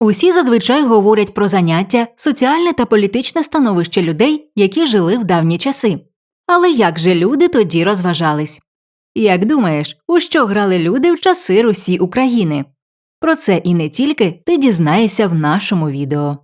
Усі зазвичай говорять про заняття, соціальне та політичне становище людей, які жили в давні часи. Але як же люди тоді розважались? Як думаєш, у що грали люди в часи Русі України? Про це і не тільки ти дізнаєшся в нашому відео.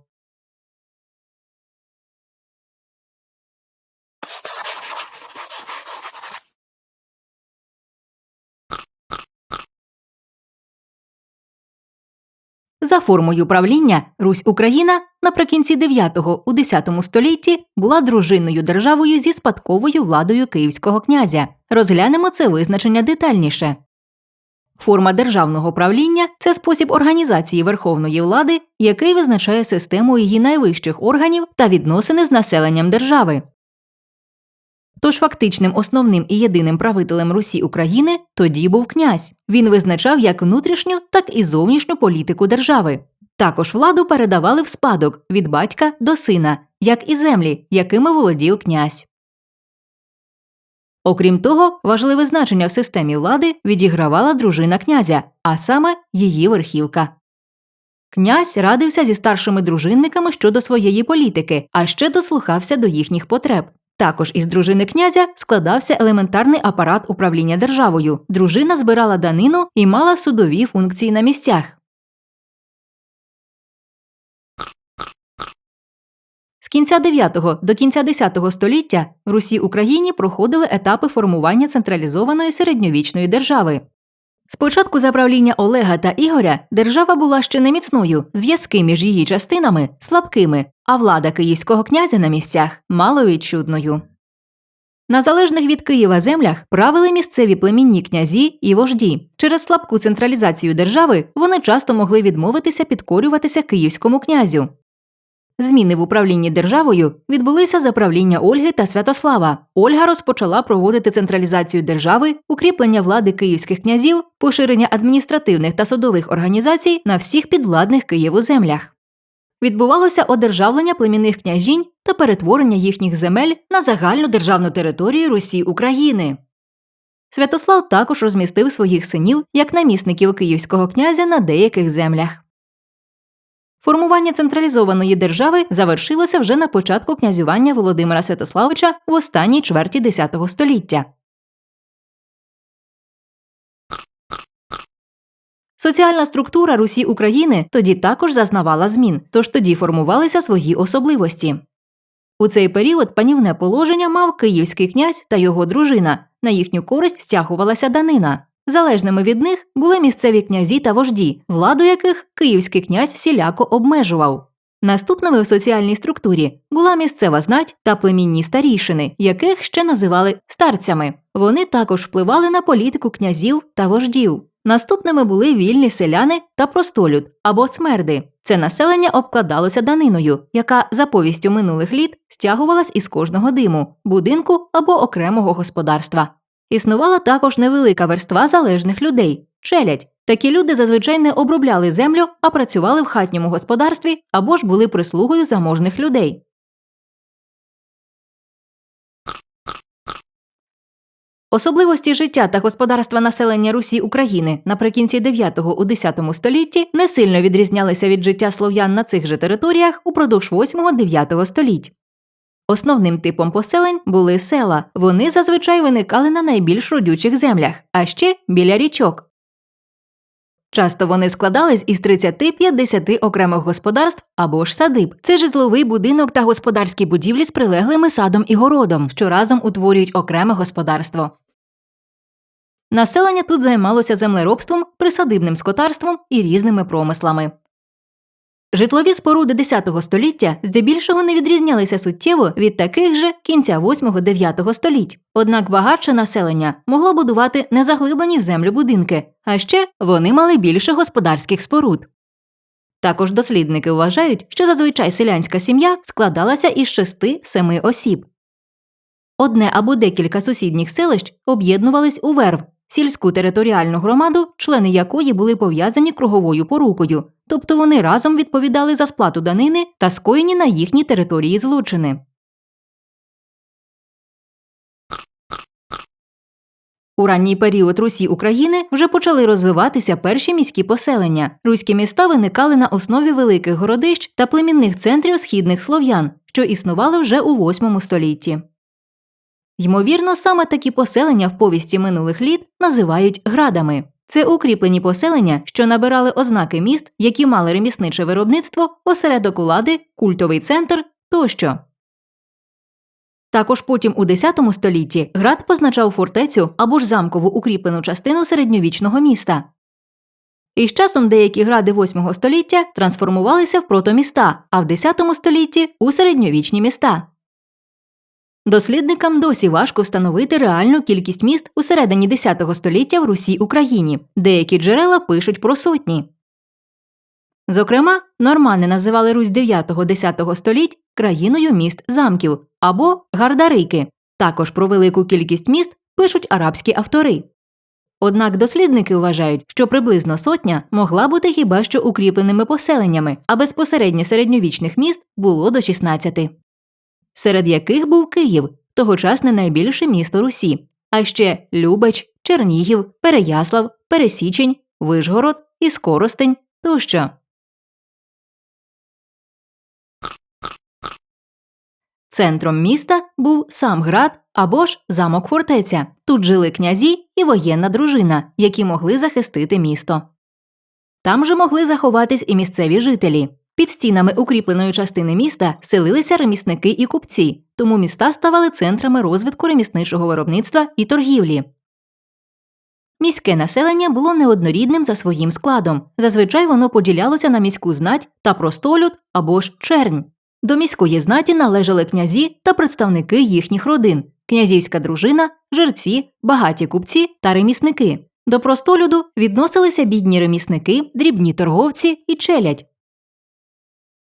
За формою правління Русь Україна наприкінці 9-го у 10 столітті була дружинною державою зі спадковою владою київського князя. Розглянемо це визначення детальніше. Форма державного правління це спосіб організації верховної влади, який визначає систему її найвищих органів та відносини з населенням держави. Тож фактичним основним і єдиним правителем Русі України тоді був князь. Він визначав як внутрішню, так і зовнішню політику держави. Також владу передавали в спадок від батька до сина, як і землі, якими володів князь. Окрім того, важливе значення в системі влади відігравала дружина князя, а саме її верхівка. Князь радився зі старшими дружинниками щодо своєї політики, а ще дослухався до їхніх потреб. Також із дружини князя складався елементарний апарат управління державою. Дружина збирала данину і мала судові функції на місцях. З кінця 9 до кінця 10 століття в Русі Україні проходили етапи формування централізованої середньовічної держави. Спочатку за правління Олега та Ігоря держава була ще не міцною, зв'язки між її частинами слабкими, а влада київського князя на місцях маловідчутною. На залежних від Києва землях правили місцеві племінні князі і вожді. Через слабку централізацію держави вони часто могли відмовитися підкорюватися київському князю. Зміни в управлінні державою відбулися за правління Ольги та Святослава. Ольга розпочала проводити централізацію держави, укріплення влади київських князів, поширення адміністративних та судових організацій на всіх підвладних Києву землях. Відбувалося одержавлення племінних княжінь та перетворення їхніх земель на загальну державну територію Русі України. Святослав також розмістив своїх синів як намісників київського князя на деяких землях. Формування централізованої держави завершилося вже на початку князювання Володимира Святославича в останній чверті X століття. Соціальна структура Русі України тоді також зазнавала змін, тож тоді формувалися свої особливості. У цей період панівне положення мав київський князь та його дружина. На їхню користь стягувалася данина. Залежними від них були місцеві князі та вожді, владу яких київський князь всіляко обмежував. Наступними в соціальній структурі була місцева знать та племінні старішини, яких ще називали старцями. Вони також впливали на політику князів та вождів. Наступними були вільні селяни та простолюд або смерди. Це населення обкладалося даниною, яка за повістю минулих літ стягувалась із кожного диму, будинку або окремого господарства. Існувала також невелика верства залежних людей челядь. Такі люди зазвичай не обробляли землю, а працювали в хатньому господарстві або ж були прислугою заможних людей. Особливості життя та господарства населення Русі України наприкінці 9-го у 10 столітті не сильно відрізнялися від життя слов'ян на цих же територіях упродовж 8-9 століть. Основним типом поселень були села. Вони зазвичай виникали на найбільш родючих землях, а ще біля річок. Часто вони складались із 30-50 окремих господарств або ж садиб. Це житловий будинок та господарські будівлі з прилеглими садом і городом, що разом утворюють окреме господарство. Населення тут займалося землеробством, присадибним скотарством і різними промислами. Житлові споруди X століття здебільшого не відрізнялися суттєво від таких же кінця 8-9 століть. Однак багатше населення могло будувати незаглиблені в землю будинки, а ще вони мали більше господарських споруд. Також дослідники вважають, що зазвичай селянська сім'я складалася із 6-7 осіб. Одне або декілька сусідніх селищ об'єднувались у верв, сільську територіальну громаду, члени якої були пов'язані круговою порукою, тобто вони разом відповідали за сплату данини та скоєні на їхній території злочини. У ранній період Русі України вже почали розвиватися перші міські поселення. Руські міста виникали на основі великих городищ та племінних центрів східних слов'ян, що існували вже у VIII столітті. Ймовірно, саме такі поселення в повісті минулих літ називають градами. Це укріплені поселення, що набирали ознаки міст, які мали ремісниче виробництво, осередок влади, культовий центр тощо. Також потім у X столітті град позначав фортецю або ж замкову укріплену частину середньовічного міста. І з часом деякі гради VIII століття трансформувалися в протоміста, а в X столітті у середньовічні міста. Дослідникам досі важко встановити реальну кількість міст у середині X століття в Русі Україні. Деякі джерела пишуть про сотні. Зокрема, нормани називали Русь 9-10 століть країною міст замків або Гардарики. Також про велику кількість міст пишуть арабські автори. Однак дослідники вважають, що приблизно сотня могла бути хіба що укріпленими поселеннями, а безпосередньо середньовічних міст було до 16, серед яких був Київ, тогочасне найбільше місто Русі, а ще Любач, Чернігів, Переяслав, Пересічень, Вишгород і Скоростень тощо. Центром міста був сам град або ж замок фортеця. Тут жили князі і воєнна дружина, які могли захистити місто. Там же могли заховатись і місцеві жителі. Під стінами укріпленої частини міста селилися ремісники і купці, тому міста ставали центрами розвитку ремісничого виробництва і торгівлі. Міське населення було неоднорідним за своїм складом. Зазвичай воно поділялося на міську знать та простолюд або ж чернь. До міської знаті належали князі та представники їхніх родин, князівська дружина, жерці, багаті купці та ремісники. До простолюду відносилися бідні ремісники, дрібні торговці і челядь.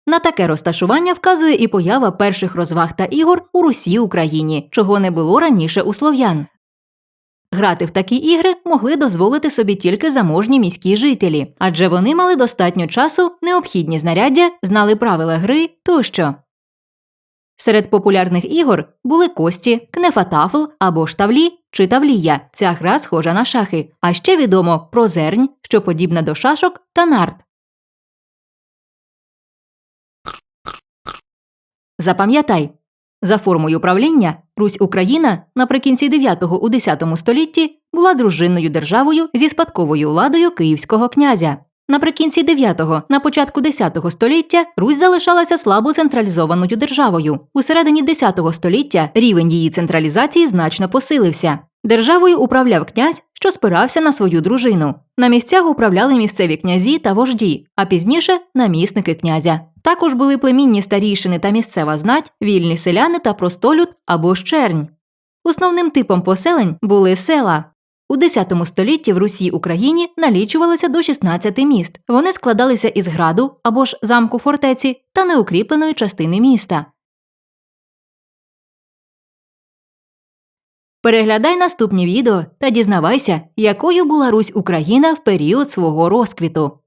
На таке розташування вказує і поява перших розваг та ігор у Русі Україні, чого не було раніше у слов'ян. Грати в такі ігри могли дозволити собі тільки заможні міські жителі, адже вони мали достатньо часу, необхідні знаряддя, знали правила гри тощо. Серед популярних ігор були кості, кнефатафл або ж тавлі чи тавлія. Ця гра схожа на шахи, а ще відомо про зернь, що подібна до шашок та нарт. Запам'ятай, за формою правління Русь Україна наприкінці 9 у 10 столітті була дружинною державою зі спадковою владою київського князя. Наприкінці 9-го, на початку 10 століття Русь залишалася слабо централізованою державою. У середині 10 століття рівень її централізації значно посилився. Державою управляв князь, що спирався на свою дружину. На місцях управляли місцеві князі та вожді, а пізніше намісники князя. Також були племінні старійшини та місцева знать, вільні селяни та простолюд або ж чернь. Основним типом поселень були села. У X столітті в Русі Україні налічувалося до 16 міст. Вони складалися із граду або ж замку фортеці та неукріпленої частини міста. Переглядай наступні відео та дізнавайся, якою була Русь Україна в період свого розквіту.